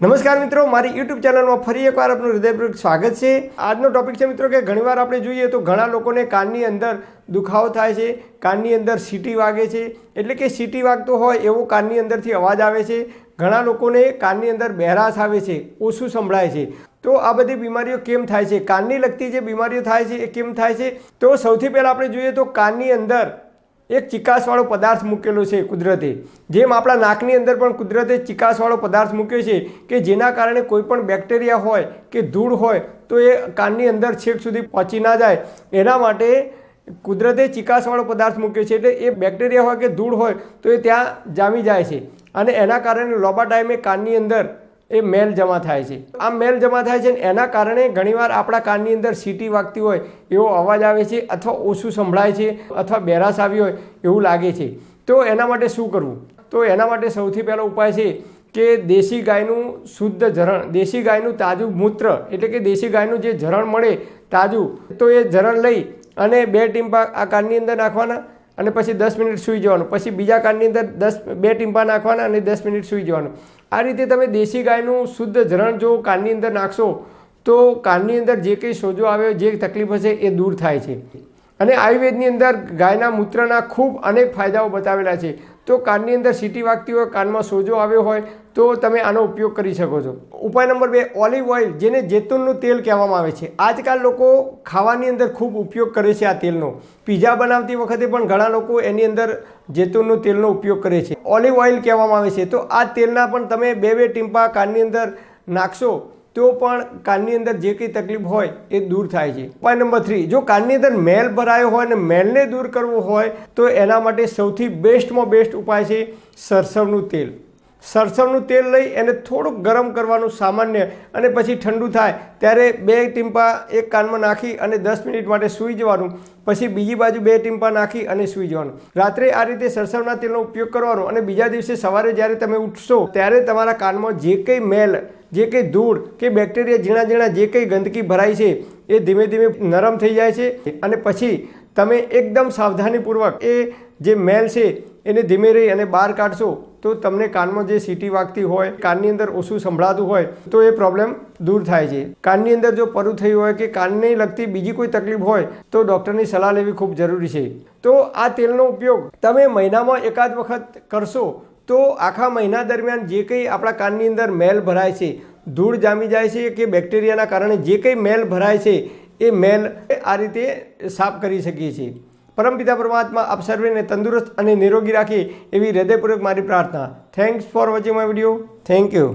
નમસ્કાર મિત્રો, મારી યુટ્યુબ ચેનલમાં ફરી એકવાર આપનું હૃદયપૂર્વક સ્વાગત છે. આજનો ટોપિક છે મિત્રો કે ઘણીવાર આપણે જોઈએ તો ઘણા લોકોને કાનની અંદર દુખાવો થાય છે, કાનની અંદર સીટી વાગે છે. એટલે કે સીટી વાગતો હોય એવો કાનની અંદરથી અવાજ આવે છે. ઘણા લોકોને કાનની અંદર બહેરાશ આવે છે, ઓછું સંભળાય છે. તો આ બધી બીમારીઓ કેમ થાય છે? કાનની લગતી જે બીમારીઓ થાય છે એ કેમ થાય છે? તો સૌથી પહેલાં આપણે જોઈએ તો કાનની અંદર એક ચિકાસવાળો પદાર્થ મૂકેલો છે કુદરતે. જેમ આપણા નાકની અંદર પણ કુદરતે ચિકાસવાળો પદાર્થ મૂક્યો છે કે જેના કારણે કોઈ પણ બેક્ટેરિયા હોય કે ધૂળ હોય તો એ કાનની અંદર છેક સુધી પહોંચી ના જાય. એના માટે કુદરતે ચિકાસવાળો પદાર્થ મૂક્યો છે એટલે એ બેક્ટેરિયા હોય કે ધૂળ હોય તો એ ત્યાં જામી જાય છે. અને એના કારણે લોબા ટાઈમે કાનની અંદર એ મેલ જમા થાય છે. આ મેલ જમા થાય છે એના કારણે ઘણીવાર આપણા કાનની અંદર સીટી વાગતી હોય એવો અવાજ આવે છે અથવા ઓછું સંભળાય છે અથવા બેરાશ આવી હોય એવું લાગે છે. તો એના માટે શું કરવું? તો એના માટે સૌથી પહેલો ઉપાય છે કે દેશી ગાયનું શુદ્ધ ઝરણ, દેશી ગાયનું તાજું મૂત્ર એટલે કે દેશી ગાયનું જે ઝરણ મળે તાજું, તો એ ઝરણ લઈ અને બે ટીમ્પા આ કાનની અંદર નાખવાના. અને પછી દસ મિનિટ સૂઈ જવાનું. પછી બીજા કાનની અંદર દસ, બે ટીમ્પા નાખવાના અને દસ મિનિટ સૂઈ જવાનું. આ રીતે તમે દેશી ગાયનું શુદ્ધ ઝરણ જો કાનની અંદર નાખશો, તો કાનની અંદર જે કંઈ સોજો આવ્યો, જે તકલીફ હશે એ દૂર થાય છે. અને આયુર્વેદની અંદર ગાયના મૂત્રના ખૂબ અનેક ફાયદાઓ બતાવેલા છે. તો કાનની અંદર સીટી વાગતી હોય, કાનમાં સોજો આવ્યો હોય, તો તમે આનો ઉપયોગ કરી શકો છો. ઉપાય નંબર બે, ઓલિવ ઓઇલ, જેને જેતુનનું તેલ કહેવામાં આવે છે. આજકાલ લોકો ખાવાની અંદર ખૂબ ઉપયોગ કરે છે આ તેલનો. પીઝા બનાવતી વખતે પણ ઘણા લોકો એની અંદર જેતુનનું તેલનો ઉપયોગ કરે છે. ઓલિવ ઓઇલ કહેવામાં આવે છે. તો આ તેલના પણ તમે બે બે ટીમ્પા કાનની અંદર નાખશો તો પણ કાનની અંદર જે કંઈ તકલીફ હોય એ દૂર થાય છે. ઉપાય નંબર થ્રી જો કાનની અંદર મેલ ભરાયો હોય અને મેલને દૂર કરવો હોય, તો એના માટે સૌથી બેસ્ટમાં બેસ્ટ ઉપાય છે સરસવનું તેલ. સરસવનું તેલ લઈ એને થોડુંક ગરમ કરવાનું સામાન્ય અને પછી ઠંડુ થાય, ત્યારે બે ટીમ્પા એક કાનમાં નાખી અને દસ મિનિટ માટે સૂઈ જવાનું, પછી બીજી બાજુ બે ટીમ્પા નાખી અને સૂઈ જવાનું. રાત્રે આ રીતે સરસવના તેલનો ઉપયોગ કરવાનો અને બીજા દિવસે સવારે જ્યારે તમે ઉઠશો, ત્યારે તમારા કાનમાં જે કંઈ મેલ જે કંઈ ધૂળ કે બેક્ટેરિયા ઝીણા ઝીણા જે કંઈ ગંદકી ભરાય છે, એ ધીમે ધીમે નરમ થઈ જાય છે અને પછી તમે એકદમ સાવધાનીપૂર્વક એ જે મેલ છે, એને ધીમે રહી અને બહાર કાઢશો, તો તમને કાનમાં જે સીટી વાગતી હોય, કાનની અંદર ઓછું સંભળાતું હોય, તો એ પ્રોબ્લેમ દૂર થાય છે. કાનની અંદર જો પરું થયું હોય કે કાનને લગતી બીજી કોઈ તકલીફ હોય, તો ડૉક્ટરની સલાહ લેવી ખૂબ જરૂરી છે. તો આ તેલનો ઉપયોગ તમે મહિનામાં એકાદ વખત કરશો તો આખા મહિના દરમિયાન જે કંઈ આપણા કાનની અંદર મેલ ભરાય છે, ધૂળ જામી જાય છે કે બેક્ટેરિયાના કારણે જે કંઈ મેલ ભરાય છે, એ મેલ આ રીતે સાફ કરી શકીએ છીએ. પરમપિતા પરમાત્મા આપ સર્વેને તંદુરસ્ત અને નિરોગી રાખે એવી હૃદયપૂર્વક મારી પ્રાર્થના. Thanks for watching my video thank you